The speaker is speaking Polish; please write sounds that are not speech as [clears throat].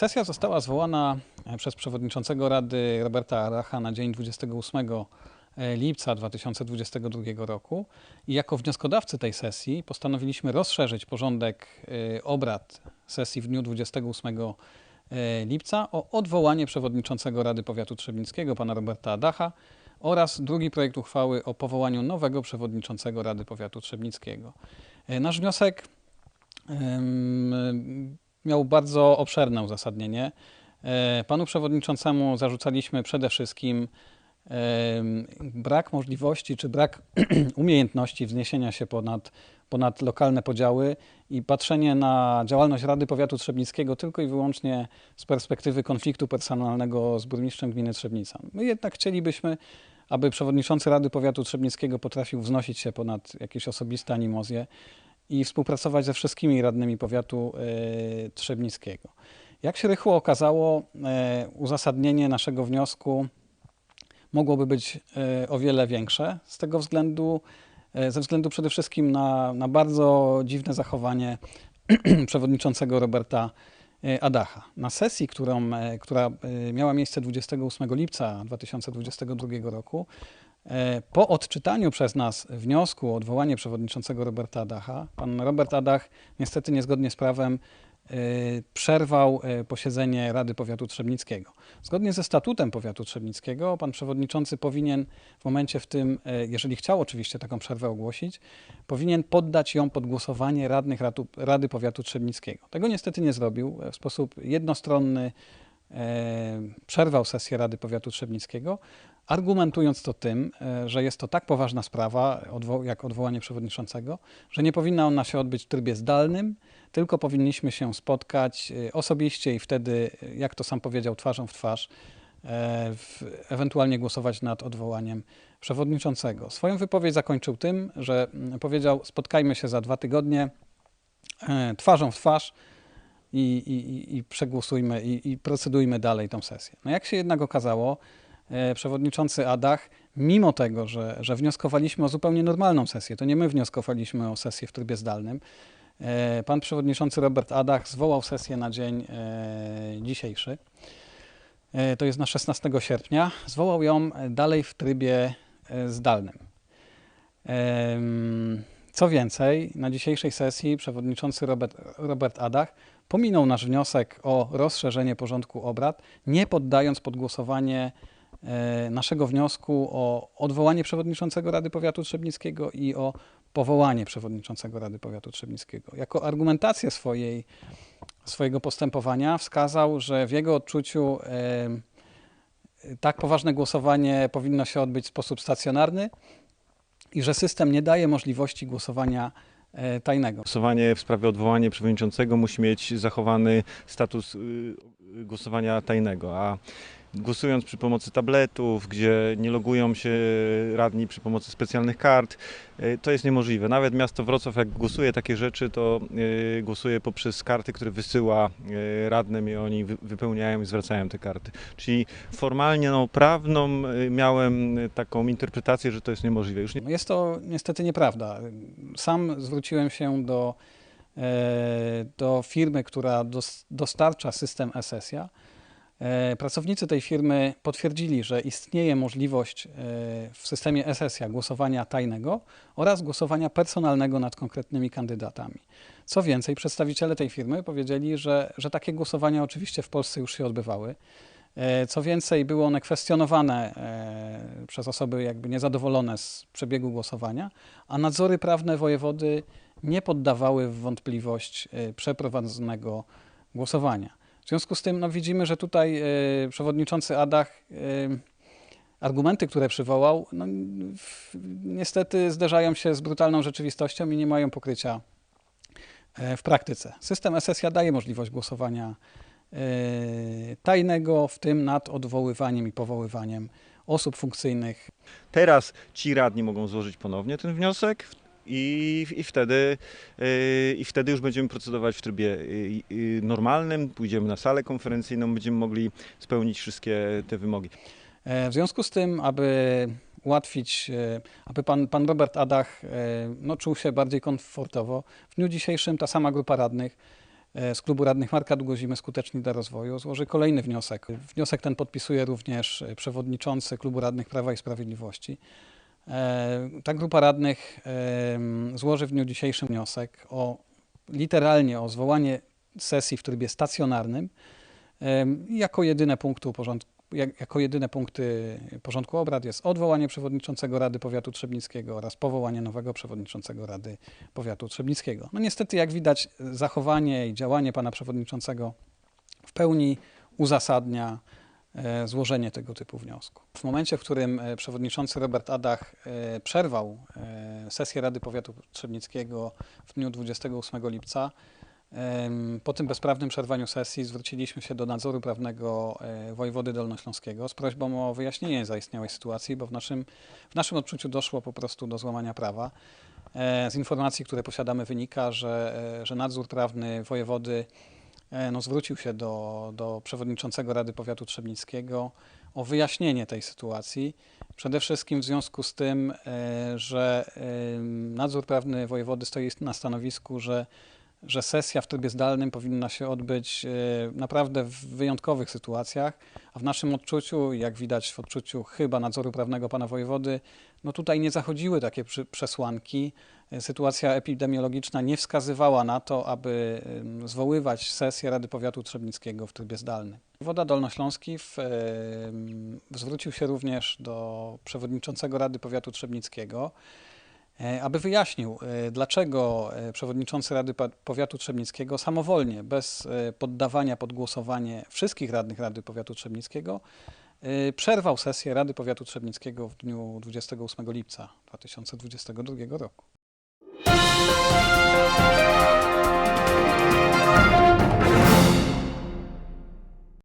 Sesja została zwołana e, przez przewodniczącego Rady Roberta Aracha na dzień 28 e, lipca 2022 roku i jako wnioskodawcy tej sesji postanowiliśmy rozszerzyć porządek e, obrad sesji w dniu 28 lipca o odwołanie przewodniczącego Rady Powiatu Trzebnickiego pana Roberta Adacha oraz drugi projekt uchwały o powołaniu nowego przewodniczącego Rady Powiatu Trzebnickiego. Nasz wniosek em, miał bardzo obszerne uzasadnienie. E, Panu przewodniczącemu zarzucaliśmy przede wszystkim brak możliwości czy brak [clears throat] umiejętności wzniesienia się ponad, ponad lokalne podziały i patrzenie na działalność Rady Powiatu Trzebnickiego tylko i wyłącznie z perspektywy konfliktu personalnego z burmistrzem gminy Trzebnica. My jednak chcielibyśmy, aby przewodniczący Rady Powiatu Trzebnickiego potrafił wznosić się ponad jakieś osobiste animozje i współpracować ze wszystkimi radnymi powiatu e, trzebnickiego. Jak się rychło okazało, e, uzasadnienie naszego wniosku mogłoby być e, o wiele większe z tego względu, ze względu przede wszystkim na, na bardzo dziwne zachowanie [clears throat] przewodniczącego Roberta Adacha. Na sesji, którą, która miała miejsce 28 lipca 2022 roku, po odczytaniu przez nas wniosku o odwołanie przewodniczącego Roberta Adacha, pan Robert Adach niestety niezgodnie z prawem e, przerwał e, posiedzenie Rady Powiatu Trzebnickiego. Zgodnie ze statutem Powiatu Trzebnickiego pan przewodniczący powinien w momencie w tym, e, jeżeli chciał oczywiście taką przerwę ogłosić, powinien poddać ją pod głosowanie radnych Rady Powiatu Trzebnickiego. Tego niestety nie zrobił. E, W sposób jednostronny e, przerwał sesję Rady Powiatu Trzebnickiego, argumentując to tym, e, że jest to tak poważna sprawa, jak odwołanie przewodniczącego, że nie powinna ona się odbyć w trybie zdalnym, tylko powinniśmy się spotkać e, osobiście i wtedy, e, jak to sam powiedział, twarzą w twarz, ewentualnie głosować nad odwołaniem przewodniczącego. Swoją wypowiedź zakończył tym, że mm, powiedział: Spotkajmy się za dwa tygodnie twarzą w twarz i, i, i- przegłosujmy i, i procedujmy dalej tą sesję. No jak się jednak okazało, przewodniczący Adach, mimo tego, że, że wnioskowaliśmy o zupełnie normalną sesję, to nie my wnioskowaliśmy o sesję w trybie zdalnym, e, pan przewodniczący Robert Adach zwołał sesję na dzień e, dzisiejszy. E, To jest na 16 sierpnia. Zwołał ją e, dalej w trybie e, zdalnym. Co więcej, na dzisiejszej sesji przewodniczący Robert, Robert Adach pominął nasz wniosek o rozszerzenie porządku obrad, nie poddając pod głosowanie e, naszego wniosku o odwołanie przewodniczącego Rady Powiatu Trzebnickiego i o powołanie przewodniczącego Rady Powiatu Trzebnickiego. Jako argumentację swojej, swojego postępowania wskazał, że w jego odczuciu em, tak poważne głosowanie powinno się odbyć w sposób stacjonarny i że system nie daje możliwości głosowania e, tajnego. Głosowanie w sprawie odwołania przewodniczącego musi mieć zachowany status y, głosowania tajnego, a głosując przy pomocy tabletów, gdzie nie logują się radni przy pomocy specjalnych kart, y, to jest niemożliwe. Nawet miasto Wrocław, jak głosuje takie rzeczy, to y, głosuje poprzez karty, które wysyła y, radnym i oni wy- wypełniają i zwracają te karty. Czyli formalnie, no, prawną miałem taką interpretację, że to jest niemożliwe. Już nie Jest to niestety nieprawda. Sam zwróciłem się do, e, do firmy, która dos, dostarcza system SSIA. E, Pracownicy tej firmy potwierdzili, że istnieje możliwość e, w systemie SSIA głosowania tajnego oraz głosowania personalnego nad konkretnymi kandydatami. Co więcej, przedstawiciele tej firmy powiedzieli, że, że takie głosowania oczywiście w Polsce już się odbywały. E, Co więcej, były one kwestionowane przez osoby jakby niezadowolone z przebiegu głosowania, a nadzory prawne wojewody nie poddawały w wątpliwość przeprowadzonego głosowania. Związku z tym no, widzimy, że tutaj e, przewodniczący Adach e, argumenty, które przywołał, no, w, niestety zderzają się z brutalną rzeczywistością i nie mają pokrycia e, w praktyce. System SSIA daje możliwość głosowania tajnego, w tym nad odwoływaniem i powoływaniem osób funkcyjnych. Teraz ci radni mogą złożyć ponownie ten wniosek i, i, wtedy, yy, i wtedy już będziemy procedować w trybie yy, yy, normalnym, pójdziemy na salę konferencyjną, będziemy mogli spełnić wszystkie te wymogi. E, W związku z tym, aby ułatwić, e, aby pan, pan Robert Adach e, no, czuł się bardziej komfortowo, w dniu dzisiejszym ta sama grupa radnych z klubu radnych Marka Długozimy Skuteczni dla Rozwoju złoży kolejny wniosek. Wniosek ten podpisuje również przewodniczący klubu radnych Prawa i Sprawiedliwości. E, Ta grupa radnych złoży w dniu dzisiejszym wniosek o literalnie o zwołanie sesji w trybie stacjonarnym jako jedyne punkty porządku. Jak, jako jedyne punkty porządku obrad jest odwołanie przewodniczącego Rady Powiatu Trzebnickiego oraz powołanie nowego przewodniczącego Rady Powiatu Trzebnickiego. No niestety, jak widać, zachowanie i działanie pana przewodniczącego w pełni uzasadnia złożenie tego typu wniosku. W momencie, w którym e, przewodniczący Robert Adach e, przerwał e, sesję Rady Powiatu Trzebnickiego w dniu 28 lipca, po tym bezprawnym przerwaniu sesji zwróciliśmy się do nadzoru prawnego e, wojewody dolnośląskiego z prośbą o wyjaśnienie zaistniałej sytuacji, bo w naszym, w naszym odczuciu doszło po prostu do złamania prawa. E, Z informacji, które posiadamy, wynika, że, e, że nadzór prawny wojewody e, no, zwrócił się do, do przewodniczącego Rady Powiatu Trzebnickiego o wyjaśnienie tej sytuacji. Przede wszystkim w związku z tym, e, że nadzór prawny wojewody stoi na stanowisku, że, że sesja w trybie zdalnym powinna się odbyć e, naprawdę w wyjątkowych sytuacjach, a w naszym odczuciu, jak widać w odczuciu chyba nadzoru prawnego pana wojewody, no tutaj nie zachodziły takie przesłanki. E, Sytuacja epidemiologiczna nie wskazywała na to, aby zwoływać sesję Rady Powiatu Trzebnickiego w trybie zdalnym. Woda Dolnośląski w, zwrócił się również do przewodniczącego Rady Powiatu Trzebnickiego, aby wyjaśnił, e, dlaczego e, przewodniczący Rady Powiatu Trzebnickiego samowolnie, bez e, poddawania pod głosowanie wszystkich radnych Rady Powiatu Trzebnickiego, e, przerwał sesję Rady Powiatu Trzebnickiego w dniu 28 lipca 2022 roku.